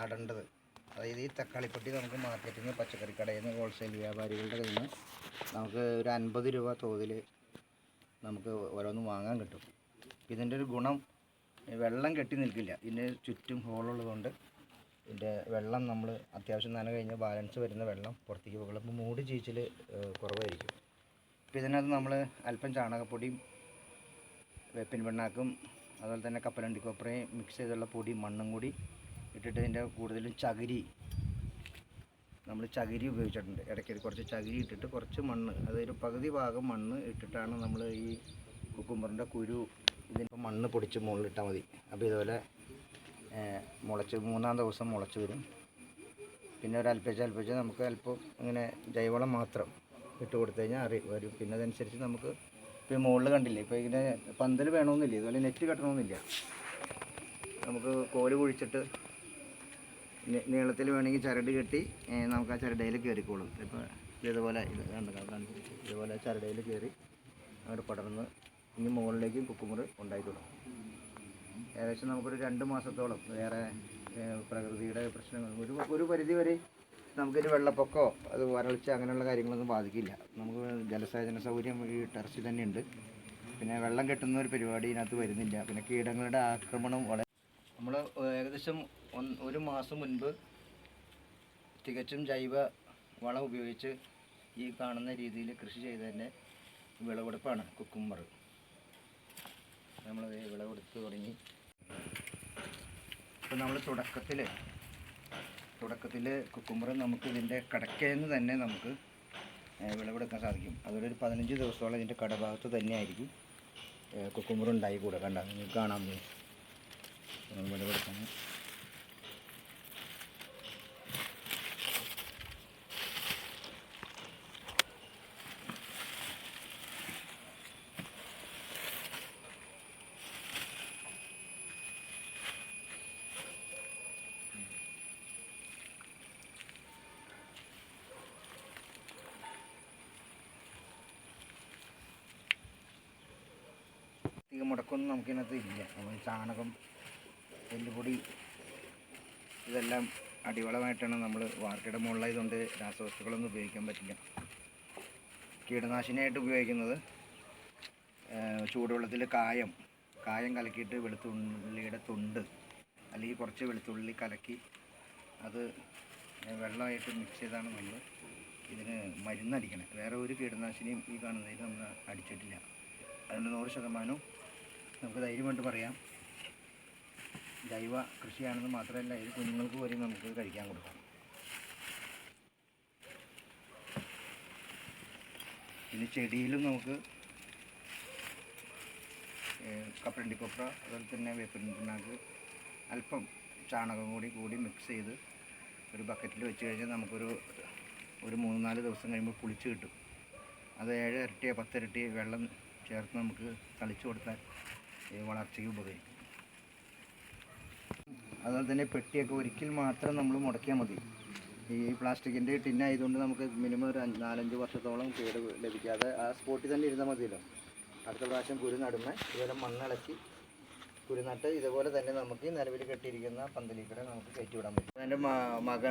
നടേണ്ടത്. അതായത് ഈ തക്കാളിപ്പൊട്ടി നമുക്ക് മാർക്കറ്റിൽ നിന്ന് പച്ചക്കറി കടയിൽ നിന്ന് ഹോൾസെയിൽ വ്യാപാരികളുടെ കയ്യിൽ നിന്ന് നമുക്ക് ഒരു അൻപത് രൂപ തോതിൽ നമുക്ക് ഓരോന്ന് വാങ്ങാൻ കിട്ടും. ഇതിന്റെ ഒരു ഗുണം വെള്ളം കെട്ടി നിൽക്കില്ല. ഇതിന് ചുറ്റും ഹോളുള്ളതുകൊണ്ട് ഇതിന്റെ വെള്ളം നമ്മൾ അത്യാവശ്യം നന കഴിഞ്ഞ് ബാലൻസ് വരുന്ന വെള്ളം പുറത്തേക്ക് പോകും. അപ്പോൾ മൂടി ചീച്ചിൽ കുറവായിരിക്കും. അപ്പോൾ ഇതിനകത്ത് നമ്മൾ അല്പം ചാണകപ്പൊടിയും വേപ്പിൻ പിണ്ണാക്കും അതുപോലെ തന്നെ കപ്പലണ്ടി കൊപ്രയും മിക്സ് ചെയ്തുള്ള പൊടി മണ്ണും കൂടി ഇട്ടിട്ട് ഇതിന്റെ കൂടുതലും ചകിരി. നമ്മൾ ചകിരി ഉപയോഗിച്ചിട്ടുണ്ട്. ഇടയ്ക്ക് കുറച്ച് ചകിരി ഇട്ടിട്ട് കുറച്ച് മണ്ണ് അതൊരു പകുതി ഭാഗം മണ്ണ് ഇട്ടിട്ടാണ് നമ്മൾ ഈ കുക്കുമ്പറിന്റെ കുരു ഇതിന്റെ മണ്ണ് പൊടിച്ച് മുകളിലിട്ടാൽ മതി. അപ്പോൾ ഇതുപോലെ മുളച്ച് മൂന്നാം ദിവസം മുളച്ച് വരും. പിന്നെ ഒരു അല്പിച്ച് അല്പിച്ച് നമുക്ക് അല്പം ഇങ്ങനെ ജൈവളം മാത്രം ഇട്ട് കൊടുത്തു കഴിഞ്ഞാൽ അറി വരും. പിന്നെ അതനുസരിച്ച് നമുക്ക് ഇപ്പോൾ മുകളിൽ കണ്ടില്ലേ ഇപ്പോൾ ഇങ്ങനെ പന്തൽ വേണമെന്നില്ല. ഇതുപോലെ നെറ്റ് കെട്ടണമെന്നില്ല. നമുക്ക് കോൽ കുഴിച്ചിട്ട് നീളത്തിൽ വേണമെങ്കിൽ ചരട് കെട്ടി നമുക്ക് ആ ചരടയിൽ കയറിക്കോളും. ഇപ്പോൾ ഇതുപോലെ ഇത് ഇതുപോലെ ചരടയിൽ കയറി അങ്ങോട്ട് പടർന്ന് ഇനി മുകളിലേക്കും കുക്കുമുറി ഉണ്ടായി തുടങ്ങും. ഏകദേശം നമുക്കൊരു രണ്ട് മാസത്തോളം വേറെ പ്രകൃതിയുടെ പ്രശ്നങ്ങൾ ഒരു ഒരു പരിധി വരെ നമുക്കൊരു വെള്ളപ്പൊക്കോ അത് വരൾച്ച അങ്ങനെയുള്ള കാര്യങ്ങളൊന്നും ബാധിക്കില്ല. നമുക്ക് ജലസേചന സൗകര്യം ഈ ടെറസിൽ തന്നെയുണ്ട്. പിന്നെ വെള്ളം കെട്ടുന്ന ഒരു പരിപാടി ഇതിനകത്ത് വരുന്നില്ല. പിന്നെ കീടങ്ങളുടെ ആക്രമണം വളരെ നമ്മൾ ഏകദേശം ഒരു മാസം മുൻപ് തികച്ചും ജൈവ വളം ഉപയോഗിച്ച് ഈ കാണുന്ന രീതിയിൽ കൃഷി ചെയ്തതിന്റെ വിളവെടുപ്പാണ് കുക്കുമ്പർ നമ്മളത് വിളവെടുത്ത് തുടങ്ങി. ഇപ്പം നമ്മൾ തുടക്കത്തിൽ തുടക്കത്തിൽ കുക്കുമ്പർ നമുക്ക് ഇതിന്റെ കടക്കയിൽ നിന്ന് തന്നെ നമുക്ക് വിളവെടുക്കാൻ സാധിക്കും. അതൊരു പതിനഞ്ച് ദിവസത്തോളം ഇതിന്റെ കടഭാഗത്ത് തന്നെയായിരിക്കും കുക്കുമ്പർ ഉണ്ടായി കൂടെ കണ്ടോ? നിങ്ങൾക്ക് കാണാൻ അധികം മുടക്കൊന്നും നമുക്കിതിനകത്ത് ഇല്ല. നമ്മൾ ചാണകം എല്ലുപൊടി ഇതെല്ലാം അടിവളമായിട്ടാണ് നമ്മൾ വാർക്കയുടെ മുകളിലായതുകൊണ്ട് രാസവസ്തുക്കളൊന്നും ഉപയോഗിക്കാൻ പറ്റില്ല. കീടനാശിനിയായിട്ട് ഉപയോഗിക്കുന്നത് ചൂടുവെള്ളത്തിൽ കായം കായം കലക്കിയിട്ട് വെളുത്തുള്ളിയുടെ തുണ്ട് അല്ലെങ്കിൽ കുറച്ച് വെളുത്തുള്ളി കലക്കി അത് വെള്ളമായിട്ട് മിക്സ് ചെയ്താണ് നമ്മൾ ഇതിന് മരുന്നടിക്കണത് വേറെ ഒരു കീടനാശിനിയും ഈ കാണുന്നതിൽ നമ്മൾ അടിച്ചിട്ടില്ല. അതിന് നൂറ് ശതമാനവും നമുക്ക് ധൈര്യമായിട്ട് പറയാം. ജൈവ കൃഷിയാണെന്ന് മാത്രമല്ല ഇത് കുഞ്ഞുങ്ങൾക്ക് വരെ നമുക്ക് കഴിക്കാൻ കൊടുക്കാം. ഇനി ചെടിയിലും നമുക്ക് കപ്പലണ്ടിക്കൊപ്ര അതുപോലെ തന്നെ വേപ്പിൻ അല്പം ചാണകം കൂടി കൂടി മിക്സ് ചെയ്ത് ഒരു ബക്കറ്റിൽ വെച്ച് കഴിഞ്ഞാൽ നമുക്കൊരു ഒരു മൂന്ന് നാല് ദിവസം കഴിയുമ്പോൾ പുളിച്ച് കിട്ടും. അത് ഏഴ് ഇരട്ടിയോ പത്തിരട്ടി വെള്ളം ചേർത്ത് നമുക്ക് തളിച്ചു കൊടുത്താൽ വളർച്ചയ്ക്ക് ഉപകരിക്കും. അതുപോലെ തന്നെ പെട്ടിയൊക്കെ ഒരിക്കൽ മാത്രം നമ്മൾ മുടക്കിയാൽ മതി. ഈ പ്ലാസ്റ്റിക്കിന്റെ ടിന്നായതുകൊണ്ട് നമുക്ക് മിനിമം ഒരു നാലഞ്ച് വർഷത്തോളം കേട് ലഭിക്കാതെ ആ സ്പോട്ടിൽ തന്നെ ഇരുന്നാൽ മതിയല്ലോ. അടുത്ത പ്രാവശ്യം കുരു നടുമ്പോൾ ഇതുപോലെ മണ്ണിളക്കി കുരു നട്ട് ഇതുപോലെ തന്നെ നമുക്ക് നിലവിൽ കെട്ടിയിരിക്കുന്ന പന്തലിക്കട നമുക്ക് കയറ്റി വിടാൻ പറ്റും. എന്റെ മക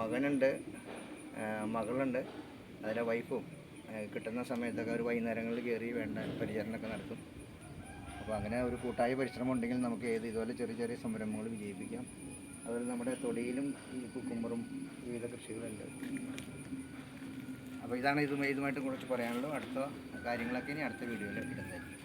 മകനുണ്ട്. മകളുണ്ട്. അതിലെ വൈഫും കിട്ടുന്ന സമയത്തൊക്കെ ഒരു വൈകുന്നേരങ്ങളിൽ കയറി വേണ്ട പരിചരണമൊക്കെ നടത്തും. അപ്പോൾ അങ്ങനെ ഒരു കൂട്ടായ പരിശ്രമം ഉണ്ടെങ്കിൽ നമുക്ക് ഏത് ഇതുപോലെ ചെറിയ ചെറിയ സംരംഭങ്ങൾ വിജയിപ്പിക്കാം. അതുപോലെ നമ്മുടെ തൊടിയിലും ഈ കുക്കുമ്പറും വിവിധ കൃഷികളുണ്ട്. അപ്പോൾ ഇതാണ് ഇതുമായി ഇതുമായിട്ട് കുറച്ച് പറയാനുള്ളൂ. അടുത്ത കാര്യങ്ങളൊക്കെ ഇനി അടുത്ത വീഡിയോയിൽ ഇടുന്നതായിരിക്കും.